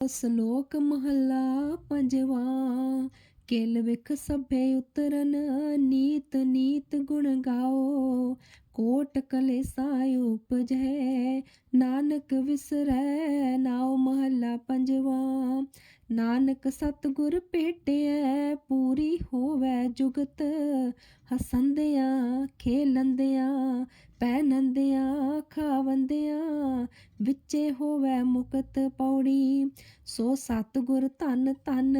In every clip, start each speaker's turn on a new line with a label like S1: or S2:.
S1: ਸ਼ਲੋਕ ਮਹੱਲਾ ਪੰਜਵਾਂ ਕਿਲ ਵਿਖ ਸਭੇ ਉਤਰਨ ਨੀਤ ਨੀਤ ਗੁਣ ਗਾਓ। ਕੋਟ ਕਲੇਸਾ ਉਪਜੈ, ਨਾਨਕ ਵਿਸਰੈ, ਨਾਉ ਮਹੱਲਾ ਪੰਜਵਾ। ਨਾਨਕ ਸਤਿਗੁਰ ਭੇਟਿਐ, ਪੂਰੀ ਹੋਵੈ ਜੁਗਤ। ਹਸੰਦਿਆਂ, ਖੇਲੰਦਿਆਂ, ਪਹਿਨੰਦਿਆਂ, ਖਾਵੰਦਿਆਂ, ਵਿੱਚੇ ਹੋਵੈ ਮੁਕਤ ਪੌੜੀ। ਸੋ ਸਤਿਗੁਰ ਧੰਨ ਧੰਨ,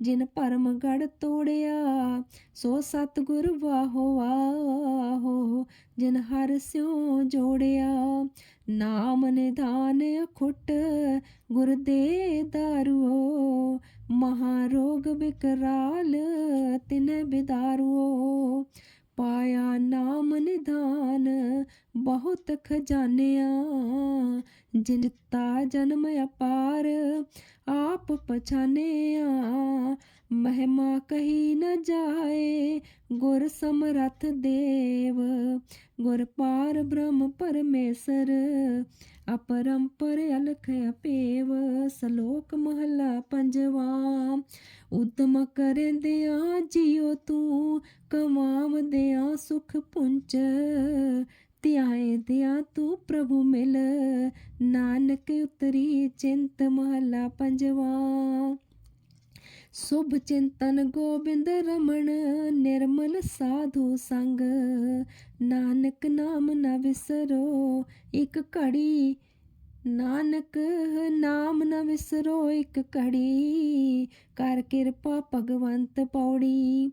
S1: ਜਿਨ ਭਰਮ ਗੜ ਤੋੜਿਆ, ਸੋ ਸਤਿਗੁਰ ਵਾਹੋ ਵਾਹੋ ਜਿਨ ਹਰ ਸਿਉ ਜੋੜਿਆ, ਨਾਮ ਨਿਧਾਨ ਅਖੁੱਟ, ਗੁਰ ਦੇ ਦਾਰੂਓ ਮਹਾ ਰੋਗ ਬਿਕਰਾਲ ਤਿਨ ਬਿਦਾਰੂਓ। ਪਾਇਆ ਨਾਮ ਨਿਧਾਨ ਬਹੁਤ ਖਜ਼ਾਨਿਆ। ਜਿਨਤਾ ਜਨਮ ਅਪਾਰ, ਆਪ ਪਛਾਨਿਆ। ਮਹਿਮਾ ਕਹੀ ਨ ਜਾਏ, ਗੁਰ ਸਮਰਥ ਦੇਵ। ਗੁਰ ਪਾਰ ਬ੍ਰਹਮ ਪਰਮੇਸ਼ਰ ਅਪਰੰਪਰ ਅਲਖ ਅਪੇਵ ਸ਼ਲੋਕ ਮਹਲਾ ਪੰਜਵਾ ਉਦਮ ਕਰਦਿਆਂ ਜਿਉ ਤੂੰ ਕਮਾਵਦਿਆਂ ਸੁਖ ਪੁੰਚ ਧਿਆਏ ਦਿਆਂ ਤੂੰ ਪ੍ਰਭੂ ਮਿਲ ਨਾਨਕ ਉਤਰੀ ਚਿੰਤ ਮਹਲਾ ਪੰਜਵਾ ਸੁਭ ਚਿੰਤਨ ਗੋਬਿੰਦ ਰਮਣ, ਨਿਰਮਲ ਸਾਧੂ ਸੰਗ। ਨਾਨਕ ਨਾਮ ਨਾ ਵਿਸਰੋ, ਇੱਕ ਘੜੀ। ਨਾਨਕ ਨਾਮ ਨਾ ਵਿਸਰੋ, ਇੱਕ ਘੜੀ। ਕਰ ਕਿਰਪਾ ਭਗਵੰਤ ਪੌੜੀ।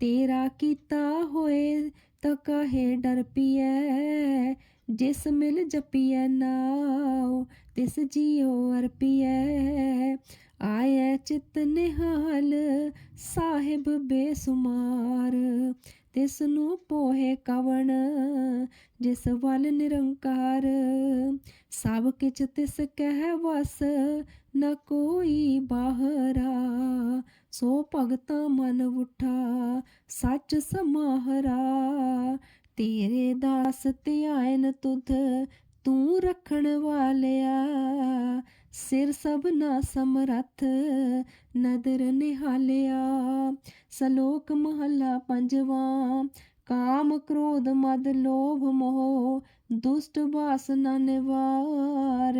S1: ਤੇਰਾ ਕੀਤਾ ਹੋਏ ਤਾਂ ਕਾਹੇ ਡਰ ਪੀਐ? ਜਿਸ ਮਿਲ ਜਪੀਐ ਨਾਉ, ਤਿਸ ਜੀਉ ਅਰਪੀਐ। ਆਇਐ ਚਿਤ ਨਿਹਾਲ, ਸਾਹਿਬ ਬੇਸੁਮਾਰ। ਤਿਸ ਨੂੰ ਪੋਹੇ ਕਵਣ, ਜਿਸ ਵੱਲ ਨਿਰੰਕਾਰ। ਸਭ ਕਿਛ ਤਿਸ ਕਹਿ ਵਸ, ਨ ਕੋਈ ਬਾਹਰਾ। ਸੋ ਭਗਤਾ ਮਨ ਉਠਾ, ਸੱਚ ਸਮਾਹਰਾ। ਤੇਰੇ ਦਾਸ ਧਿਆਇਨ ਤੁਧ ਤੂੰ ਰੱਖਣ ਵਾਲਿਆ। ਸਿਰ ਸਭ ਨਾ ਸਮਰੱਥ, ਨਦਰ ਨਿਹਾਲਿਆ। ਸ਼ਲੋਕ ਮਹੱਲਾ ਪੰਜਵਾਂ, ਕਾਮ ਕ੍ਰੋਧ ਮਦ ਲੋਭ ਮੋਹ, ਦੁਸ਼ਟ ਵਾਸਨਾ ਨਿਵਾਰ।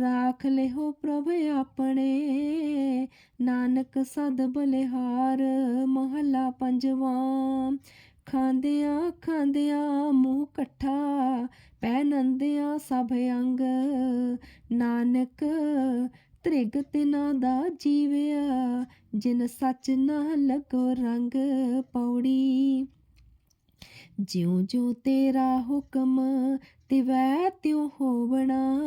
S1: ਰਾਖ ਲਿਓ ਪ੍ਰਭ ਆਪਣੇ, ਨਾਨਕ ਸਦ ਬਲਿਹਾਰ। ਮਹੱਲਾ ਪੰਜਵਾਂ ਖਾਂਦਿਆਂ ਖਾਂਦਿਆਂ ਮੂੰਹ ਇਕੱਠਾ ਪਹਿਨੰਦਿਆਂ ਸਭ ਅੰਗ। ਨਾਨਕ ਤ੍ਰਿਗ ਤਿਨਾ ਦਾ ਜੀਵਿਆ, ਜਿਨ ਸੱਚ ਨਾ ਲਗੋ ਰੰਗ ਪੌੜੀ। ਜਿਉ ਜਿਉ ਤੇਰਾ ਹੁਕਮ ਤਿਵੈ ਤਿਉ ਹੋਵਣਾ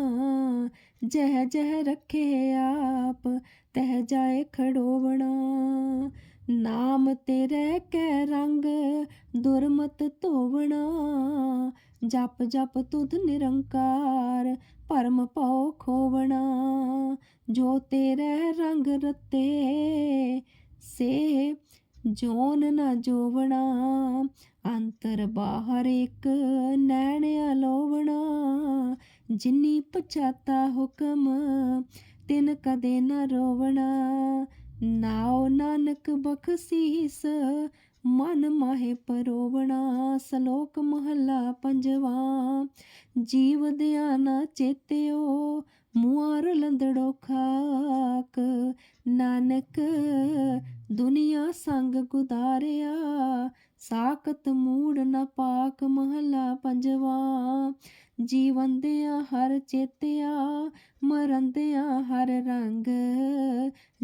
S1: ਜਹ ਜਹ ਰੱਖੇ ਆਪ, ਤਹ ਜਾਏ ਖੜੋਵਣਾ। ਨਾਮ ਤੇਰੇ ਕੈ ਰੰਗ, ਦੁਰਮਤ ਧੋਵਣਾ। ਜਪ ਜਪ ਤੁਧ ਨਿਰੰਕਾਰ ਭਰਮ ਪਉ ਖੋਵਣਾ। ਜੋ ਤੇਰੇ ਰੰਗ ਰਤੇ, ਸੇ ਜੋਨ ਨਾ ਜੋਵਣਾ, ਅੰਤਰ ਬਾਹਰ ਇੱਕ ਨੈਣ ਅਲੋਵਣਾ ਜਿੰਨੀ ਪਛਾਤਾ ਹੁਕਮ, ਤਿਨ ਕਦੇ ਨਾ ਰੋਵਣਾ। ਨਾਉ ਨਾਨਕ ਬਖਸੀਸ, ਮਨ ਮਾਹੇ ਪਰੋਵਣਾ। ਸ਼ਲੋਕ ਮਹੱਲਾ ਪੰਜਵਾ, ਜੀਵ ਦਿਆ ਦਿਆਨਾ ਚੇਤਿਓ ਮੁਆਰ ਲੰਦੜੋ ਖਾਕ। ਨਾਨਕ ਦੁਨੀਆ ਸੰਗ ਗੁਦਾਰਿਆ, ਸਾਖਤ ਮੂੜ ਨ ਪਾਕ ਮਹੱਲਾ ਪੰਜਵਾ। ਜੀਵਨ ਹਰ ਚੇਤਿਆ, ਮਰਨ ਹਰ ਰੰਗ।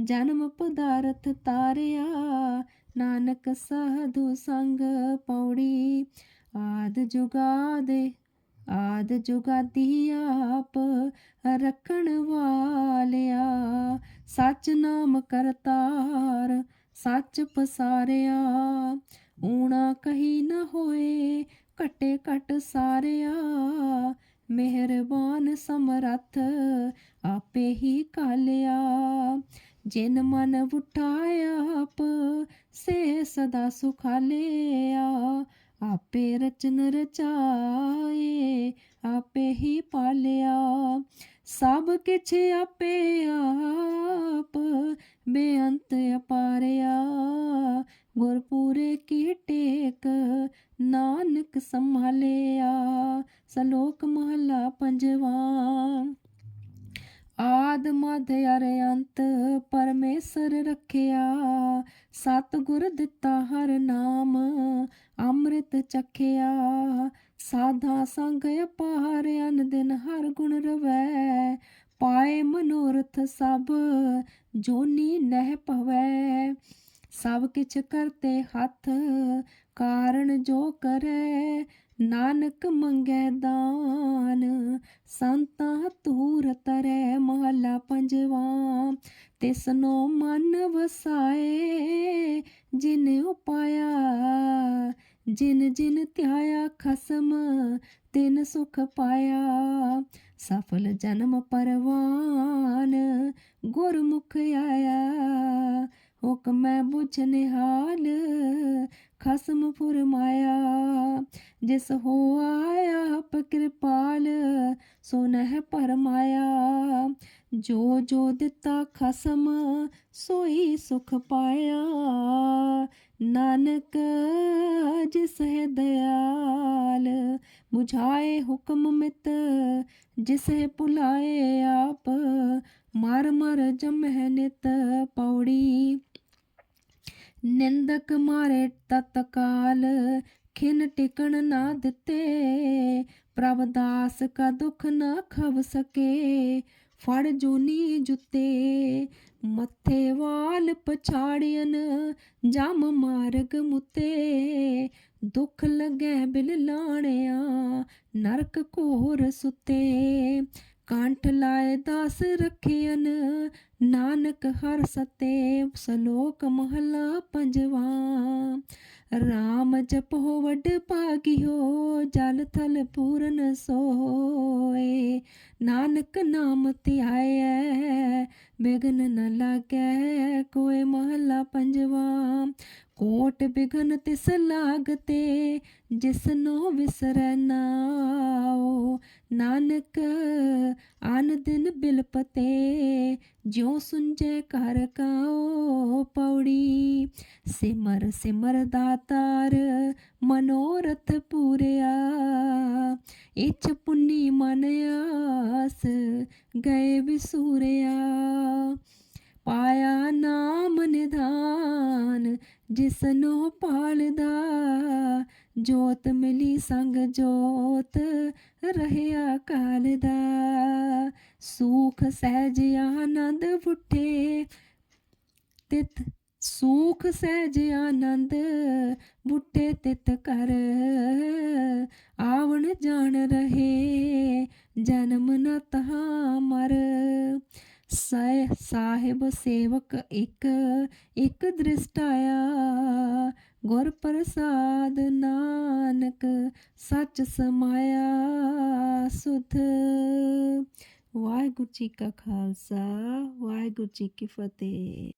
S1: ਜਨਮ ਪਦਾਰਥ ਤਾਰਿਆ, ਨਾਨਕ ਸਾਧੂ ਸੰਗ ਪੌੜੀ। ਆਦ ਜੁਗਾਦੇ ਆਦ ਜੁਗਾਦੀ ਆਪ ਰੱਖਣ ਵਾਲਿਆ। ਸੱਚ ਨਾਮ ਕਰਤਾਰ ਸੱਚ ਪਸਾਰਿਆ। ਊਣਾ ਕਹੀ ਨਾ ਹੋਏ ਘਟੇ ਘਟ ਸਾਰਿਆ। ਮਿਹਰਬਾਨ ਸਮਰੱਥ ਆਪੇ ਹੀ ਕਾਲਿਆ। ਜਿਨ ਮਨ ਉਠਾਇਆ ਆਪ, ਸੇ ਸਦਾ ਸੁਖਾਲਿਆ। ਆਪੇ ਰਚਨ ਰਚਾਏ, ਆਪੇ ਹੀ ਪਾਲਿਆ। ਸਭ ਕਿਛ ਆਪੇ ਆਪ ਬੇਅੰਤ ਅਪਾਰਿਆ। ਗੁਰਪੂਰੇ ਕੀ ਟੇਕ ਨਾਨਕ ਸੰਭਾਲਿਆ। ਸਲੋਕ ਮਹਲਾ ਪੰਜਵਾਂ। ਆਦ ਮਧ ਅਰੇ ਅੰਤ ਪਰਮੇਸ਼ਰ ਰੱਖਿਆ। ਸਤਿਗੁਰ ਦਿੱਤਾ ਹਰ ਨਾਮ। ਅੰਮ੍ਰਿਤ ਚਖਿਆ। ਸਾਧਾ ਸੰਗ ਅਪਾਰ ਅਨ ਦਿਨ ਹਰ ਗੁਣ ਰਵੈ। ਪਾਏ ਮਨੋਰਥ ਸਭ, ਜੋਨੀ ਨਹਿ ਪਵੈ ਸਭ ਕਿਛ ਕਰਤੇ ਹੱਥ ਕਾਰਨ ਜੋ ਕਰੈ। ਨਾਨਕ ਮੰਗੈ ਦਾਨ, ਸੰਤਾਂ ਤੂਰ ਤਰੈ। ਮਹਲਾ ਪੰਜਵਾ ਤਿਸਨੋ ਮਨ ਵਸਾਏ, ਜਿਨ ਉਪਾਇਆ। ਜਿਨ ਜਿਨ ਧਿਆਇਆ ਖਸਮ, ਤਿਨ ਸੁਖ ਪਾਇਆ। ਸਫਲ ਜਨਮ ਪਰਵਾਨ, ਗੁਰਮੁਖ ਆਇਆ। ਹੁਕਮੈ ਬੁਝ ਨਿਹਾਲ, ਖਸਮ ਫੁਰਮਾਇਆ। ਜਿਸ ਹੋ ਆਇਆ ਆਪ ਕਿਰਪਾਲ, ਸੋ ਨਹਿ ਪਰਮਾਇਆ ਜੋ ਜੋ ਦਿੱਤਾ ਖਸਮ, ਸੋਈ ਸੁਖ ਪਾਇਆ। ਨਾਨਕ, ਜਿਸ ਹੈ ਦਇਆਲ 부ਝਾਏ ਹੁਕਮ ਮਿਤ, ਜਿਸ ਹੈ ਭੁਲਾਏ ਆਪ। ਮਰ ਮਰ ਜਮਹਿ ਨਿਤ ਪੌੜੀ, ਨਿੰਦਕ ਮਾਰੇ ਤਤਕਾਲ ਖਿਨ ਟਿਕਣ ਨਾ ਦਿੱਤੇ, ਪ੍ਰਭ ਦਾਸ ਕਾ ਦੁਖ ਨਾ ਖਵ ਸਕੇ। ਫੜ ਜੂਨੀ ਜੁੱਤੇ, ਮੱਥੇ ਵਾਲ ਪਛਾੜੀਨ ਜਮ ਮਾਰਗ ਮੁੱਤੇ। ਦੁੱਖ ਲੱਗੈ ਬਿਲ ਲਾਣਿਆ, ਨਰਕ ਘੋਰ ਸੁੱਤੇ। ਕੰਠ ਲਾਏ ਦਾਸ ਰਖਿਅਨ, ਨਾਨਕ ਹਰ ਸਤੇ, ਸਲੋਕ ਮਹਲਾ ਪੰਜਵਾ। ਰਾਮ ਜਪੋ ਵਡ ਭਾਗਿਓ, ਜਲ ਥਲ ਪੂਰਨ ਸੋਏ। ਨਾਨਕ ਨਾਮ ਧਿਆਏ, ਬਿਗਨ ਨ ਲਾਗੈ ਕੋਏ ਮਹਲਾ ਪੰਜਵਾ। ਕੋਟ ਬਿਘਨ ਤਿਸ ਲਾਗਤੇ ਜਿਸਨੋ ਵਿਸਰੈ ਨਾਉ ਨਾਨਕ, ਆਨ ਦਿਨ ਬਿਲਪਤੇ ਜਿਉ ਸੁੰਜੇ ਘਰ ਕਾਓ ਪੌੜੀ। ਸਿਮਰ ਸਿਮਰ ਦਾਤਾਰ ਮਨੋਰਥ ਪੂਰਿਆ ਇਚ ਪੁੰਨੀ ਮਨ ਆਸ ਗਏ ਵਿਸੂਰਿਆ। ਪਾਇਆ ਨਾਮ ਨਿਧਾਨ ਜਿਸਨੋ ਪਾਲਦਾ, ਜੋਤ ਮਿਲੀ ਸੰਗ ਜੋਤ, ਰਹਿਆ ਕਾਲ ਦਾ। ਸੁਖ ਸਹਿਜ ਆਨੰਦ ਬੁੱਠੇ ਤਿਤ ਸੁਖ ਸਹਿਜ ਆਨੰਦ ਬੁੱਟੇ ਤਿਤ ਕਰ ਆਵਣ ਜਾਣ ਰਹੇ, ਜਨਮ ਨ ਤਹਾ ਮਰ। ਸਾਹਿਬ ਸੇਵਕ ਇੱਕ ਇੱਕ ਦ੍ਰਿਸ਼ਟਾਇਆ। ਗੁਰ ਪ੍ਰਸਾਦ ਨਾਨਕ ਸੱਚ ਸਮਾਇਆ ਸੁਧ। ਵਾਹਿਗੁਰੂ ਜੀ ਕਾ ਖਾਲਸਾ, ਵਾਹਿਗੁਰੂ ਜੀ ਕੀ ਫਤਿਹ।